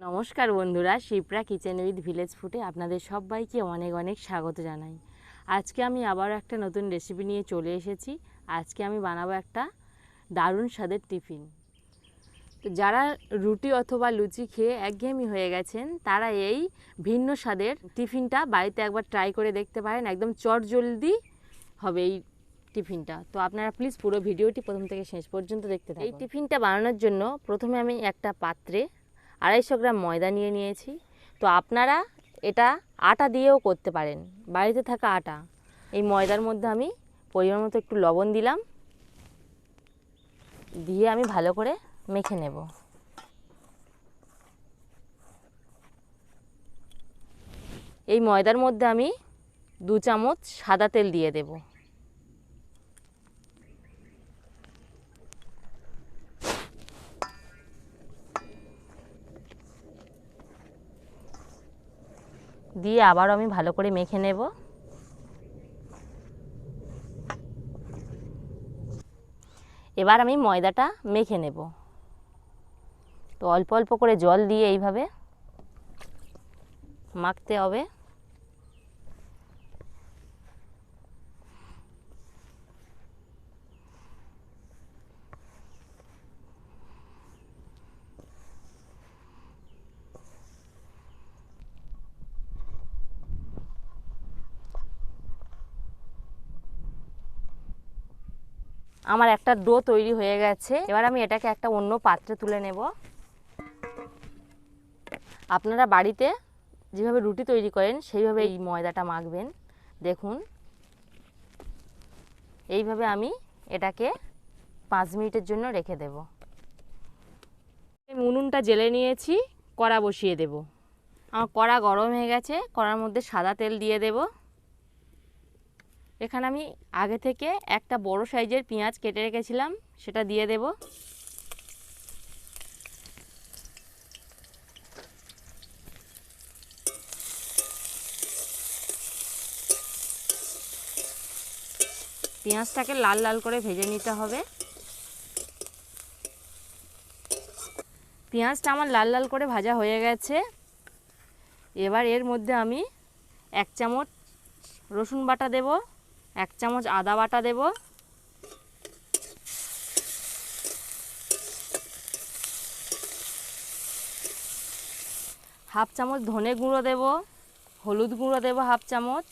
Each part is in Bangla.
নমস্কার বন্ধুরা শিপ্রা কিচেন উইথ ভিলেজ ফুডে আপনাদের সবাইকে অনেক অনেক স্বাগত জানাই। আজকে আমি আবার একটা নতুন রেসিপি নিয়ে চলে এসেছি। আজকে আমি বানাবো একটা দারুণ স্বাদের টিফিন। তো যারা রুটি অথবা লুচি খেয়ে একঘেয়েমি হয়ে গেছেন তারা এই ভিন্ন স্বাদের টিফিনটা বাড়িতে একবার ট্রাই করে দেখতে পারেন। একদম চট জলদি হবে এই টিফিনটা। তো আপনারা প্লিজ পুরো ভিডিওটি প্রথম থেকে শেষ পর্যন্ত দেখতে থাকুন। এই টিফিনটা বানানোর জন্য প্রথমে আমি একটা পাত্রে আড়াইশো গ্রাম ময়দা নিয়ে নিয়েছি। তো আপনারা এটা আটা দিয়েও করতে পারেন। বাড়িতে থাকা আটা। এই ময়দার মধ্যে আমি পরিমাণ মতো একটু লবণ দিলাম। দিয়ে আমি ভালো করে মেখে নেব। এই ময়দার মধ্যে আমি দু চামচ সাদা তেল দিয়ে দেব। দিয়ে আবারও আমি ভালো করে মেখে নেব। এবার আমি ময়দাটা মেখে নেব। তো অল্প অল্প করে জল দিয়ে এইভাবে মাখতে হবে। আমার একটা ডো তৈরি হয়ে গেছে। এবার আমি এটাকে একটা অন্য পাত্রে তুলে নেব। আপনারা বাড়িতে যেভাবে রুটি তৈরি করেন, সেইভাবে এই ময়দাটা মাখবেন। দেখুন। এইভাবে আমি এটাকে পাঁচ মিনিটের জন্য রেখে দেব। উনুনটা জেলে নিয়েছি, কড়া বসিয়ে দেব। আমার কড়া গরম হয়ে গেছে, কড়ার মধ্যে সাদা তেল দিয়ে দেবো। এখানে আমি আগে থেকে একটা বড় সাইজের পেঁয়াজ কেটে রেখেছিলাম, সেটা দিয়ে দেব। পেঁয়াজটাকে লাল লাল করে ভেজে নিতে হবে। পেঁয়াজটা আমার লাল লাল করে ভাজা হয়ে গেছে। এবার এর মধ্যে আমি এক চামচ রসুন বাটা দেব। এক চামচ আদা বাটা দেব। হাফ চামচ ধনে গুঁড়ো দেব। হলুদ গুঁড়ো দেব হাফ চামচ।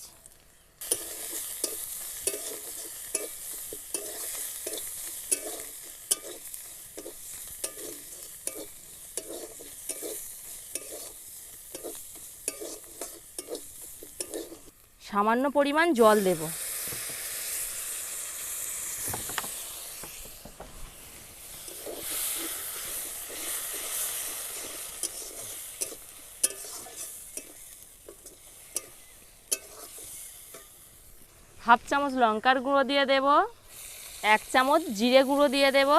সামান্য পরিমাণ জল দেব। হাফ চামচ লঙ্কার গুঁড়ো দিয়ে দেব, এক চামচ জিরে গুঁড়ো দিয়ে দেব।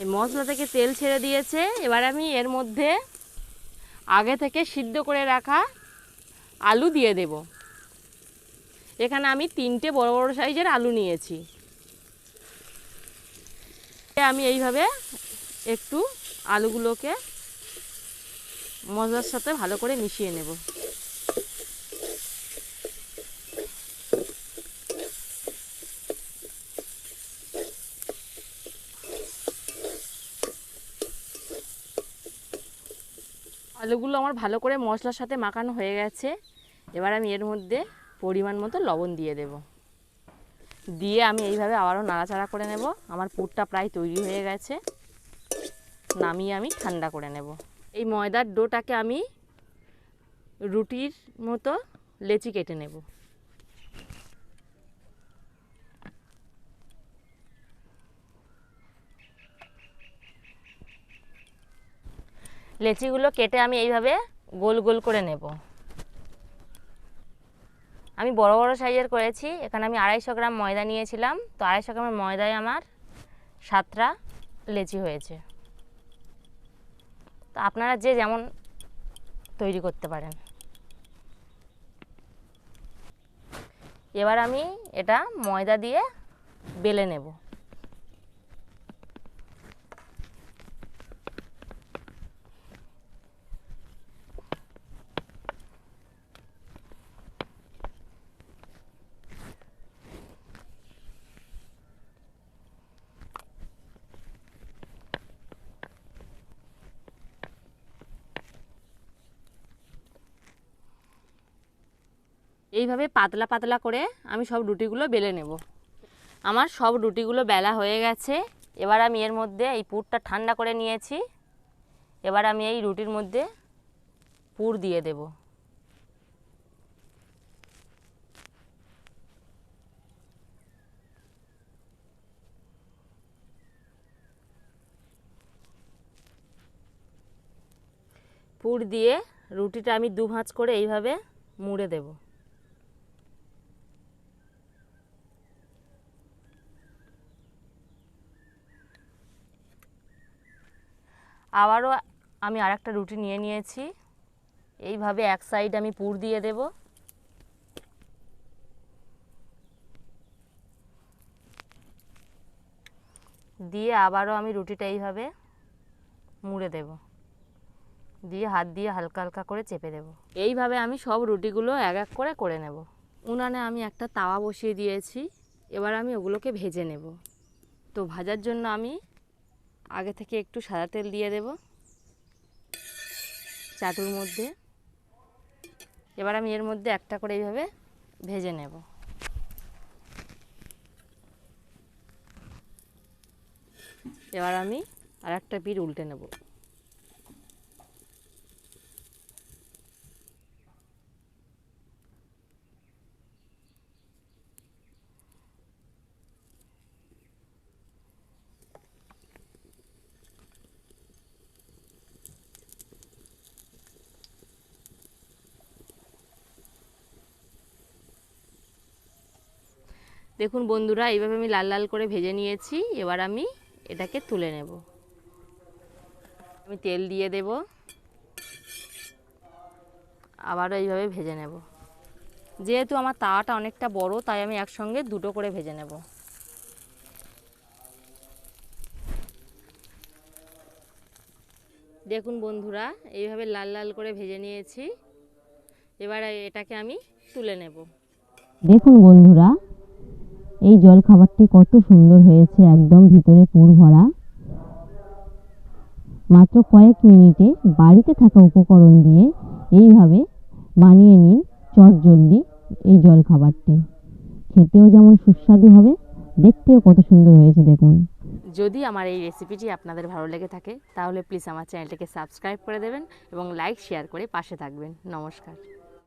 এই মশলা থেকে তেল ছেড়ে দিয়েছে, এবার আমি এর মধ্যে আগে থেকে সিদ্ধ করে রাখা আলু দিয়ে দেব। এখানে আমি তিনটে বড় বড় সাইজের আলু নিয়েছি। আমি এইভাবে একটু আলুগুলোকে মশলার সাথে ভালো করে মিশিয়ে নেব। আলুগুলো আমার ভালো করে মশলার সাথে মাখানো হয়ে গেছে। এবার আমি এর মধ্যে পরিমাণ মতো লবণ দিয়ে দেব। দিয়ে আমি এইভাবে আবারও নাড়াচাড়া করে নেব। আমার পুরটা প্রায় তৈরি হয়ে গেছে। নামিয়ে আমি ঠান্ডা করে নেব। এই ময়দার ডোটাকে আমি রুটির মতো লেচি কেটে নেব। লেচিগুলো কেটে আমি এইভাবে গোল গোল করে নেব। আমি বড় বড় সাইজের করেছি, এখানে আমি আড়াইশো গ্রাম ময়দা নিয়েছিলাম, তো আড়াইশো গ্রামের ময়দায় আমার সাতটা লেচি হয়েছে। তো আপনারা যে যেমন তৈরি করতে পারেন। এবার আমি এটা ময়দা দিয়ে বেলে নেব। এইভাবে পাতলা পাতলা করে আমি সব রুটিগুলো বেলে নেব। আমার সব রুটিগুলো বেলা হয়ে গেছে। এবার আমি এর মধ্যে এই পুরটা ঠান্ডা করে নিয়েছি। এবার আমি এই রুটির মধ্যে পুর দিয়ে দেব। পুর দিয়ে রুটিটা আমি দু ভাঁজ করে এইভাবে মুড়ে দেব। আবারও আমি আরেকটা রুটি নিয়ে নিয়েছি। এইভাবে এক সাইড আমি পুর দিয়ে দেব। দিয়ে আবারও আমি রুটিটা এইভাবে মুড়ে দেব। দিয়ে হাত দিয়ে হালকা হালকা করে চেপে দেব। এইভাবে আমি সব রুটিগুলো এক এক করে করে নেব। উনানে আমি একটা তাওয়া বসিয়ে দিয়েছি। এবার আমি ওগুলোকে ভেজে নেব। তো ভাজার জন্য আমি আগে থেকে একটু সাদা তেল দিয়ে দেব। চাটুর মধ্যে। এবার আমি এর মধ্যে একটা করে এইভাবে ভেজে নেব। এবার আমি আর একটা পিঠ উল্টে নেব। দেখুন বন্ধুরা, এইভাবে আমি লাল লাল করে ভেজে নিয়েছি। এবার আমি এটাকে তুলে নেব। আমি তেল দিয়ে দেব। আবারও এইভাবে ভেজে নেব। যেহেতু আমার তাওয়াটা অনেকটা বড়, তাই আমি একসঙ্গে দুটো করে ভেজে নেব। দেখুন বন্ধুরা, এইভাবে লাল লাল করে ভেজে নিয়েছি। এবার এটাকে আমি তুলে নেব। দেখুন বন্ধুরা এই জলখাবারটি কত সুন্দর হয়েছে, একদম ভিতরে পুর ভরা। মাত্র কয়েক মিনিটে বাড়িতে থাকা উপকরণ দিয়ে এইভাবে বানিয়ে নিন চটজলদি এই জলখাবারটি। খেতেও যেমন সুস্বাদু হবে, দেখতেও কত সুন্দর হয়েছে, দেখুন। যদি আমার এই রেসিপিটি আপনাদের ভালো লেগে থাকে, তাহলে প্লিজ আমার চ্যানেলটিকে সাবস্ক্রাইব করে দেবেন এবং লাইক শেয়ার করে পাশে থাকবেন। নমস্কার।